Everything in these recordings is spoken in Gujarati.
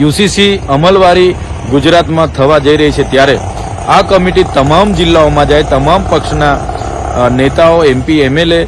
યુસીસી અમલવારી ગુજરાતમાં થવા જઈ રહી છે ત્યારે આ કમિટી તમામ જિલ્લાઓમાં જાય, તમામ પક્ષના નેતાઓ, એમપી, એમએલએ,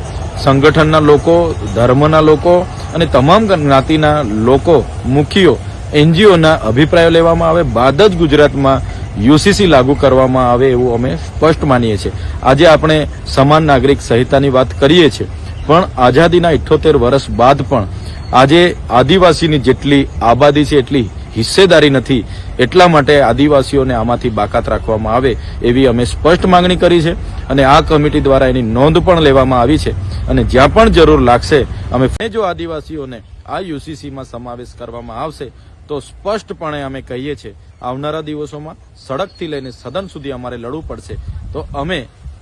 સંગઠનના લોકો, ધર્મના લોકો અને તમામ જ્ઞાતિના લોકો, મુખીઓ, એનજીઓના અભિપ્રાયો લેવામાં આવે, બાદ જ ગુજરાતમાં યુસીસી લાગુ કરવામાં આવે એવું અમે સ્પષ્ટ માનીએ છીએ. આજે આપણે સમાન નાગરિક સંહિતાની વાત કરીએ છીએ, પણ આઝાદીના ઇઠ્ઠોતેર વર્ષ બાદ પણ આજે આદિવાસીની જેટલી આબાદી છે, એટલી હિસ્સેદારી નથી. એટલા માટે આદિવાસીઓને આમાંથી બાકાત રાખવામાં આવે એવી અમે સ્પષ્ટ માંગણી કરી છે અને આ કમિટી દ્વારા એની નોંધ પણ લેવામાં આવી છે અને જ્યાં પણ જરૂર લાગશે, અમે જો આદિવાસીઓને આ યુસીસીમાં સમાવેશ કરવામાં આવશે, તો સ્પષ્ટપણે અમે કહીએ છીએ, આવનારા દિવસોમાં સડકથી લઈને સદન સુધી અમારે લડવું પડશે. તો અમે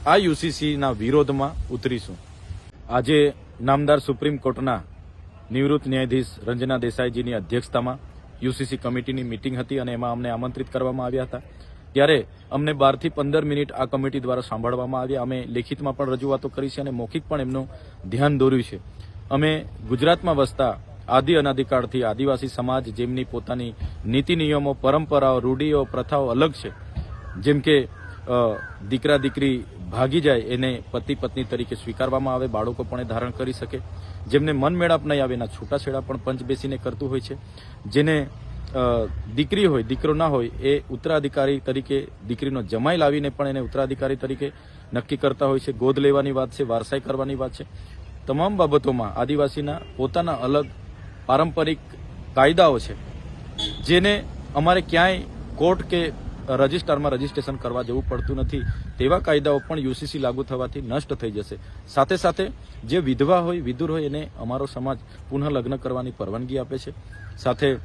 આ યુસીસીના વિરોધમાં ઉતરીશું. આજે નામદાર સુપ્રીમ કોર્ટના નિવૃત્ત ન્યાયાધીશ રંજના દેસાઈજીની અધ્યક્ષતામાં યુસીસી કમિટીની મિટિંગ હતી અને એમાં અમને આમંત્રિત કરવામાં આવ્યા હતા. ત્યારે અમને બારથી પંદર મિનિટ આ કમિટી દ્વારા સાંભળવામાં આવ્યા. અમે લેખિતમાં પણ રજૂઆતો કરી છે અને મૌખિક પણ એમનું ધ્યાન દોર્યું છે. અમે ગુજરાતમાં વસતા આદિ અનાદિકાળથી આદિવાસી સમાજ જેમની પોતાની નીતિ નિયમો, પરંપરાઓ, રૂઢિઓ, પ્રથાઓ અલગ છે. જેમ કે દીકરા દીકરી ભાગી જાય એને પતિ પત્ની તરીકે સ્વીકારવામાં આવે, બાળકો પણ એ ધારણ કરી શકે. જેમને મન મેળાપ નહીં આવે, એના છૂટાછેડા પણ પંચ બેસીને કરતું હોય છે. જેને દીકરી હોય, દીકરો ના હોય, એ ઉત્તરાધિકારી તરીકે દીકરીનો જમાઈ લાવીને પણ એને ઉત્તરાધિકારી તરીકે નક્કી કરતા હોય છે. ગોદ લેવાની વાત છે, વારસાઈ કરવાની વાત છે. તમામ બાબતોમાં આદિવાસીના પોતાના અલગ પારંપરિક કાયદાઓ છે, જેને અમારે ક્યાંય કોર્ટ કે રજિસ્ટરમાં રજીસ્ટ્રેશન કરવા જવું પડતું નથી, તેવા કાયદાઓ પણ યુસીસી લાગુ થવાથી નષ્ટ થઈ જશે. સાથે સાથે જે વિધવા હોય, વિધુર હોય, એને અમારો સમાજ પુનઃ લગ્ન કરવાની પરવાનગી આપે છે. સાથે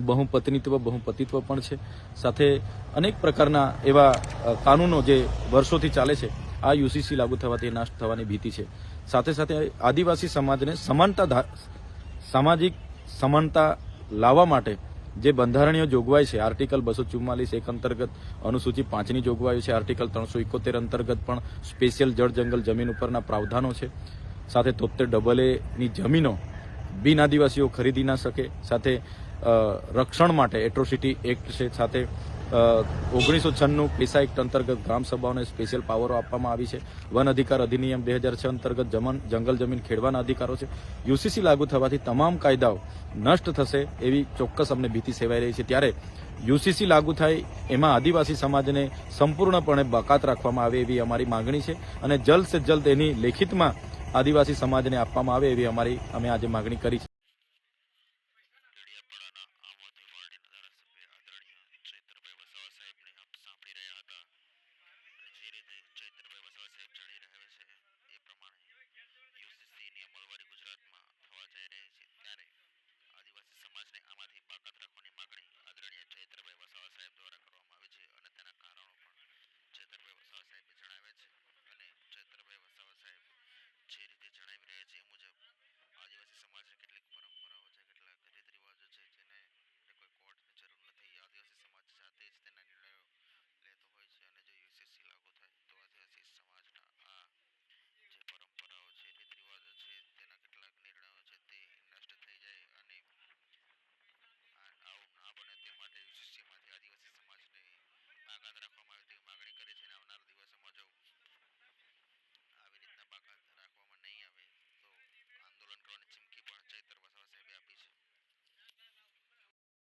બહુપત્નીત્વ, બહુપતિત્વ પણ છે. સાથે અનેક પ્રકારના એવા કાનૂનો જે વર્ષોથી ચાલે છે, આ યુસીસી લાગુ થવાથી નાશ થવાની ભીતિ છે. સાથે સાથે આદિવાસી સમાજને સમાનતા સામાજિક સમાનતા લાવવા માટે જે બંધારણીય જોગવાઈ છે, આર્ટિકલ બસો ચુમ્માલીસ એક અંતર્ગત અનુસૂચિ પાંચની જોગવાઈઓ છે, આર્ટિકલ ત્રણસો ઇકોતેર અંતર્ગત પણ સ્પેશિયલ જળ જંગલ જમીન ઉપરના પ્રાવધાનો છે. સાથે તોતેર ડબલ એની જમીનો બિન આદિવાસીઓ ખરીદી ના શકે. સાથે રક્ષણ માટે એટ્રોસિટી એક્ટ છે. સાથે ઓગણીસો છન્નું પેસા એક્ટ અંતર્ગત ગ્રામ સભાઓને સ્પેશિયલ પાવરો આપવામાં આવી છે. વન અધિકાર અધિનિયમ બે હજાર છ અંતર્ગત જમન, જંગલ જમીન ખેડવાના અધિકારો છે. યુસીસી લાગુ થવાથી તમામ કાયદાઓ નષ્ટ થશે એવી ચોક્કસ અમને ભીતિ સેવાઈ રહી છે. ત્યારે યુસીસી લાગુ થાય એમાં આદિવાસી સમાજને સંપૂર્ણપણે બાકાત રાખવામાં આવે એવી અમારી માંગણી છે અને જલ્દ સે જલ્દ એની લેખિતમાં આદિવાસી સમાજને આપવામાં આવે એવી અમારી, અમે આજે માગણી કરી છે.